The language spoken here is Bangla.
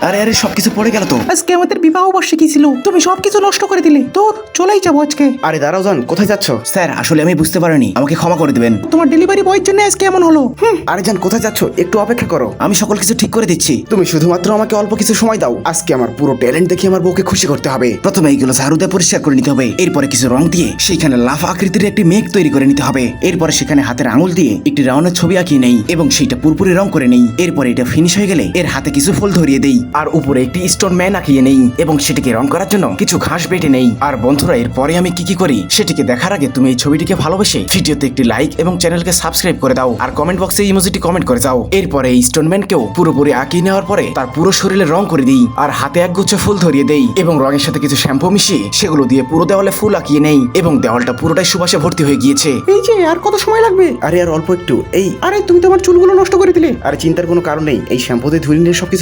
আরে আরে সবকিছু পড়ে গেল তো। আজকে আমাদের বিবাহ বার্ষিকী ছিল? তুমি সবকিছু নষ্ট করে দিলে। তোর চলেই যাব আজকে। আরে দাঁড়াও যান কোথায় যাচ্ছ? স্যার আসলে আমি বুঝতে পারিনি। আমাকে ক্ষমা করে দেবেন। তোমার ডেলিভারি বয়ের জন্য আজকে এমন হলো। হুম। আরে যান কোথায় যাচ্ছ? একটু অপেক্ষা করো। আমি সকল কিছু ঠিক করে দিচ্ছি। তুমি শুধুমাত্র আমাকে অল্প কিছু সময় দাও। আজকে আমার পুরো ট্যালেন্ট দেখে আমার বউকে খুশি করতে হবে। প্রথমে এইগুলো ঝাড়ু দিয়ে পরিষ্কার করে নিতে হবে। এরপরে কিছু রং দিয়ে সেখানে লাফা আকৃতির একটি মেঘ তৈরি করে নিতে হবে। এরপরে সেখানে হাতের আঙুল দিয়ে একটি রাউন্ডের ছবি আঁকিয়ে নেই এবং সেটা পুরোপুরি রং করে নেই। এরপরে এটা ফিনিশ হয়ে গেলে এর হাতে কিছু ফুল ধরিয়ে দেই। আর উপরে একটি স্টোন ম্যান আঁকিয়ে নেই এবং সেটিকে রং করার জন্য কিছু ঘাস বেটে নেই। আর বন্ধুরা, এরপরে আমি কি কি করি? সেটিকে দেখার আগে তুমি এই ছবিটিকে ভালোবেসে ভিডিওতে একটি লাইক এবং চ্যানেলকে সাবস্ক্রাইব করে দাও আর কমেন্ট বক্সে ইমোজিটি কমেন্ট করে যাও। এরপরে এই স্টোন ম্যানকেও পুরোপুরি আঁকিয়ে নেওয়ার পরে তার পুরো শরীরে রং করে দিই আর হাতে একগুচ্ছ ফুল ধরিয়ে দেই এবং রঙের সাথে কিছু শ্যাম্পু মিশিয়ে সেগুলো দিয়ে পুরো দেওয়ালে ফুল আঁকিয়ে নেই এবং দেওয়ালটা পুরোটাই সুবাসে ভর্তি হয়ে গিয়েছে। এই যে, আর কত সময় লাগবে? আরে, আর অল্প একটু। এই, আরে, তুমি তো আমার চুলগুলো নষ্ট করে দিলে। আরে, চিন্তার কোনো কারণ নেই। এই শ্যাম্পু দিয়ে ধুয়ে নিলে সবকিছু